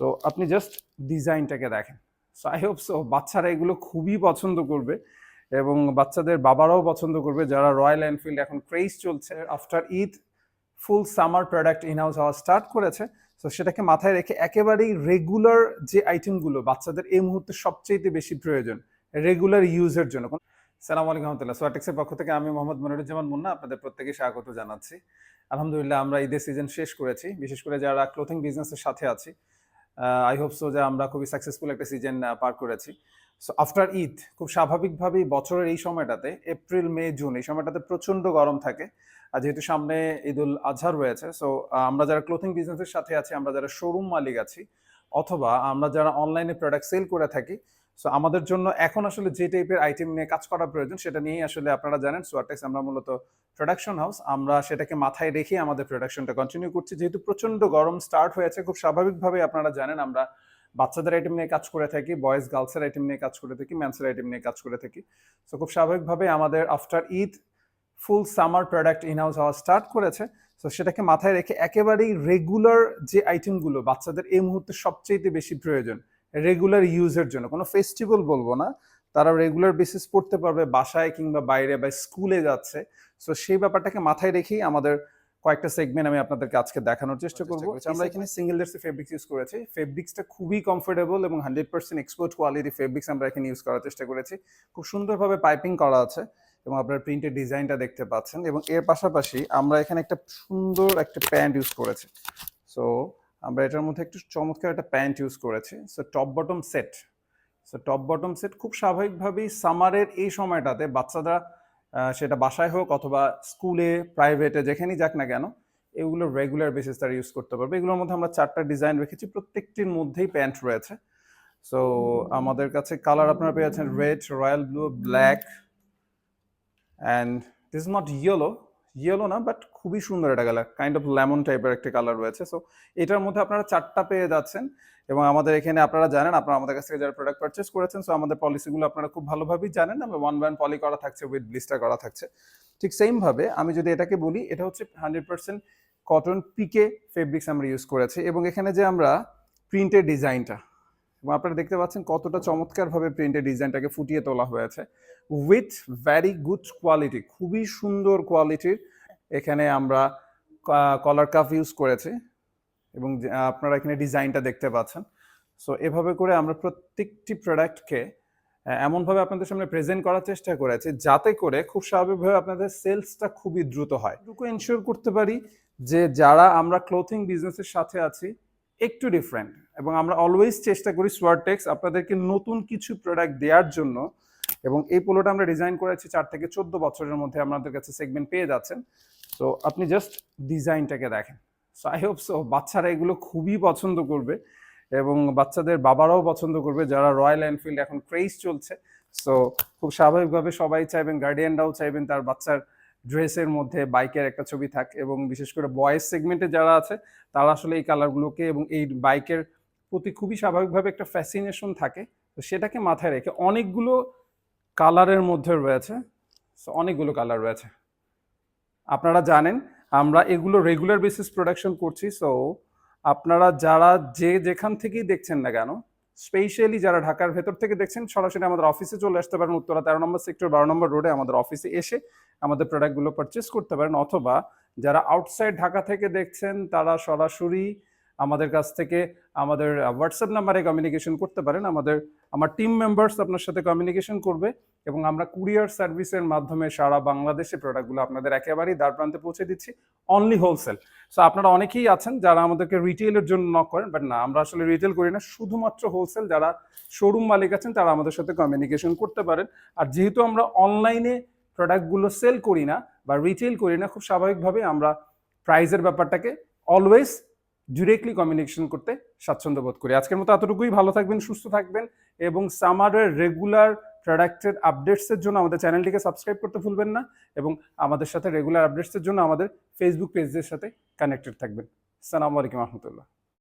তো আপনি জাস্ট ডিজাইনটাকে দেখেন। সো আই হোপ সো বাচ্চারা এগুলো খুবই পছন্দ করবে এবং বাচ্চাদের বাবারাও পছন্দ করবে। যারা রয়্যাল এনফিল্ড এখন ক্রেজ চলছে after Eid full summer product in house হওয়া স্টার্ট করেছে তো সেটাকে মাথায় রেখে একেবারেই রেগুলার যে আইটেমগুলো বাচ্চাদের এই মুহূর্তে সবচেয়ে বেশি প্রয়োজন রেগুলার ইউজের জন্য। সালাম আলাইকুম রহমতুল্লাহ। সোয়াটেক্সের পক্ষ থেকে আমি মোহাম্মদ মনিরুজ্জামান মুন্না আপনাদের প্রত্যেকে স্বাগত জানাচ্ছি। আলহামদুলিল্লাহ, আমরা ঈদের সিজন শেষ করেছি। বিশেষ করে যারা ক্লোথিং বিজনেসের সাথে আছি আই হোপ সো যে আমরা খুবই সাকসেসফুল একটা সিজন পার করেছি। সো আফটার ঈদ খুব স্বাভাবিকভাবেই বছরের এই সময়টাতে এপ্রিল মে জুন এই সময়টাতে প্রচণ্ড গরম থাকে। আর যেহেতু সামনে ঈদুল আজহার রয়েছে সো আমরা যারা ক্লোথিং বিজনেসের সাথে আছি, আমরা যারা শোরুম মালিক আছি, অথবা আমরা যারা অনলাইনে প্রোডাক্ট সেল করে থাকি সো আমাদের জন্য এখন আসলে যে টাইপের আইটেম নিয়ে কাজ করা প্রয়োজন, সেটা নিয়েই আসলে আপনারা জানেন সোয়ারটেক্স আমরা মূলত প্রোডাকশন হাউস আমরা সেটাকে মাথায় রেখে আমাদের প্রোডাকশনটা কন্টিনিউ করছি। যেহেতু প্রচণ্ড গরম স্টার্ট হয়েছে, খুব স্বাভাবিকভাবে আপনারা জানেন, আমরা বাচ্চাদের আইটেম নিয়ে কাজ করে থাকি বয়েজ গার্লসের আইটেম নিয়ে কাজ করে থাকি ম্যান্সের আইটেম নিয়ে কাজ করে থাকি। সো খুব স্বাভাবিকভাবে আমাদের after Eid full summer product in house হওয়া স্টার্ট করেছে। সো সেটাকে মাথায় রেখে একেবারেই রেগুলার যে আইটেমগুলো বাচ্চাদের এই মুহূর্তে সবচেয়ে বেশি প্রয়োজন রেগুলার ইউজের জন্য। কোনো ফেস্টিভ্যাল বলব না। তারা রেগুলার বেসিস পড়তে পারবে বাসায় কিংবা বাইরে বা স্কুলে যাচ্ছে। সো সেই ব্যাপারটাকে মাথায় রেখেই আমাদের কয়েকটা সেগমেন্ট আমি আপনাদেরকে আজকে দেখানোর চেষ্টা করব। আমরা এখানে সিঙ্গেল ডেটসে ফেব্রিক্স ইউজ করেছি। ফেব্রিক্সটা খুবই কমফোর্টেবল এবং hundred percent export quality fabrics আমরা এখানে ইউজ করার চেষ্টা করেছি। খুব সুন্দরভাবে পাইপিং করা আছে এবং আপনার প্রিন্টের ডিজাইনটা দেখতে পাচ্ছেন এবং এর পাশাপাশি আমরা এখানে একটা সুন্দর একটা প্যান্ট ইউজ করেছি। সো আমরা এটার মধ্যে একটু চমৎকার একটা প্যান্ট ইউজ করেছি। So top bottom set so top bottom set খুব স্বাভাবিকভাবেই সামারের এই সময়টাতে বাচ্চারা সেটা বাসায় হোক অথবা স্কুলে প্রাইভেটে যেখানেই যাক না কেন, এগুলো রেগুলার বেসিস তারা ইউজ করতে পারবে। এগুলোর মধ্যে আমরা চারটা ডিজাইন রেখেছি, প্রত্যেকটির মধ্যেই প্যান্ট রয়েছে। সো আমাদের কাছে কালার আপনারা পেয়েছেন red royal blue black and this not yellow yellow না বাট খুবই সুন্দর একটা কালার কাইন্ড অফ লেমন টাইপের একটা কালার রয়েছে। সো এটার মধ্যে আপনারা চারটা পেয়ে যাচ্ছেন এবং আমাদের এখানে আপনারা জানেন, আপনারা আমাদের কাছ থেকে যারা প্রোডাক্ট পারচেস করেছেন সো আমাদের পলিসিগুলো আপনারা খুব ভালোভাবেই জানেন। আমরা ওয়ান ওয়ান পলি করা থাকছে উইথ ব্লিস্টার করা থাকছে। ঠিক সেমভাবে আমি যদি এটাকে বলি, এটা হচ্ছে hundred percent cotton PK fabrics আমরা ইউজ করেছি এবং এখানে যে আমরা প্রিন্টের ডিজাইনটা এবং আপনারা দেখতে পাচ্ছেন কতটা চমৎকারভাবে প্রিন্টের ডিজাইনটাকে ফুটিয়ে তোলা হয়েছে। উইথ ভ্যারি গুড কোয়ালিটি খুবই সুন্দর কোয়ালিটির এখানে আমরা কলার কাফ ইউজ করেছি এবং আপনারা এখানে ডিজাইনটা দেখতে পাচ্ছেন। সো এভাবে করে আমরা প্রত্যেকটি প্রোডাক্টকে এমনভাবে আপনাদের সামনে প্রেজেন্ট করার চেষ্টা করেছি যাতে করে খুব স্বাভাবিকভাবে আপনাদের সেলসটা খুবই দ্রুত হয়। এটুকু এনশিওর করতে পারি যে, যারা আমরা ক্লোথিং বিজনেসের সাথে আছি, একটু ডিফারেন্ট এবং আমরা অলওয়েজ চেষ্টা করি সোয়ারটেক্স আপনাদেরকে নতুন কিছু প্রোডাক্ট দেওয়ার জন্য এবং এই পোলোটা আমরা ডিজাইন করেছি চার থেকে চোদ্দ বছরের মধ্যে আপনাদের কাছে সেগমেন্ট পেয়ে যাচ্ছেন। তো আপনি জাস্ট ডিজাইনটাকে দেখেন। সো আই হোপ সো বাচ্চারা এগুলো খুবই পছন্দ করবে এবং বাচ্চাদের বাবারাও পছন্দ করবে, যারা রয়্যাল এনফিল্ড এখন ক্রেজ চলছে। সো খুব স্বাভাবিকভাবে সবাই চাইবেন গার্ডিয়ানরাও চাইবেন তার বাচ্চার ড্রেসের মধ্যে বাইকের একটা ছবি থাক এবং বিশেষ করে বয়েজ সেগমেন্টে যারা আছে, তারা আসলে এই কালারগুলোকে এবং এই বাইকের প্রতি খুবই স্বাভাবিকভাবে একটা ফ্যাসিনেশন থাকে। তো সেটাকে মাথায় রেখে অনেকগুলো কালারের মধ্যে রয়েছে। সো অনেকগুলো কালার রয়েছে। আপনারা জানেন, আমরা এগুলো রেগুলার বেসিস প্রোডাকশন করছি। সো আপনারা যারা যে যেখান থেকেই দেখছেন না কেন স্পেশালি যারা ঢাকার ভেতর থেকে দেখছেন, সরাসরি আমাদের অফিসে চলে আসতে পারেন। উত্তরা তেরো নম্বর সেক্টর বারো নম্বর রোডে আমাদের অফিসে এসে আমাদের প্রোডাক্টগুলো পারচেস করতে পারেন। অথবা যারা আউটসাইড ঢাকা থেকে দেখছেন, তারা সরাসরি আমাদের কাছ থেকে আমাদের হোয়াটসঅ্যাপ নাম্বারে কমিউনিকেশন করতে পারেন। আমাদের, আমার টিম মেম্বার্স আপনার সাথে কমিউনিকেশন করবে এবং আমরা কুরিয়ার সার্ভিসের মাধ্যমে সারা বাংলাদেশে প্রোডাক্টগুলো আপনাদের একেবারেই দ্বার প্রান্তে পৌঁছে দিচ্ছি অনলি হোলসেল সো আপনারা অনেকেই আছেন যারা আমাদেরকে রিটেলের জন্য নক করেন বাট না, আমরা আসলে রিটেল করি না। শুধুমাত্র হোলসেল যারা শোরুম মালিক আছেন, তারা আমাদের সাথে কমিউনিকেশন করতে পারেন। আর যেহেতু আমরা অনলাইনে প্রোডাক্টগুলো সেল করি না বা রিটেল করি না, খুব স্বাভাবিকভাবে আমরা প্রাইজের ব্যাপারটাকে অলওয়েজ ডিরেক্টলি কমিউনিকেশন করতে স্বাচ্ছন্দ্য বোধ করি। আজকের মতো এতটুকুই। ভালো থাকবেন, সুস্থ থাকবেন এবং সামারের রেগুলার প্রোডাক্টের আপডেটসের জন্য আমাদের চ্যানেলটিকে সাবস্ক্রাইব করতে ভুলবেন না এবং আমাদের সাথে রেগুলার আপডেটসের জন্য আমাদের ফেসবুক পেজের সাথে কানেক্টেড থাকবেন। সালামু আলাইকুম রহমতুল্লাহ।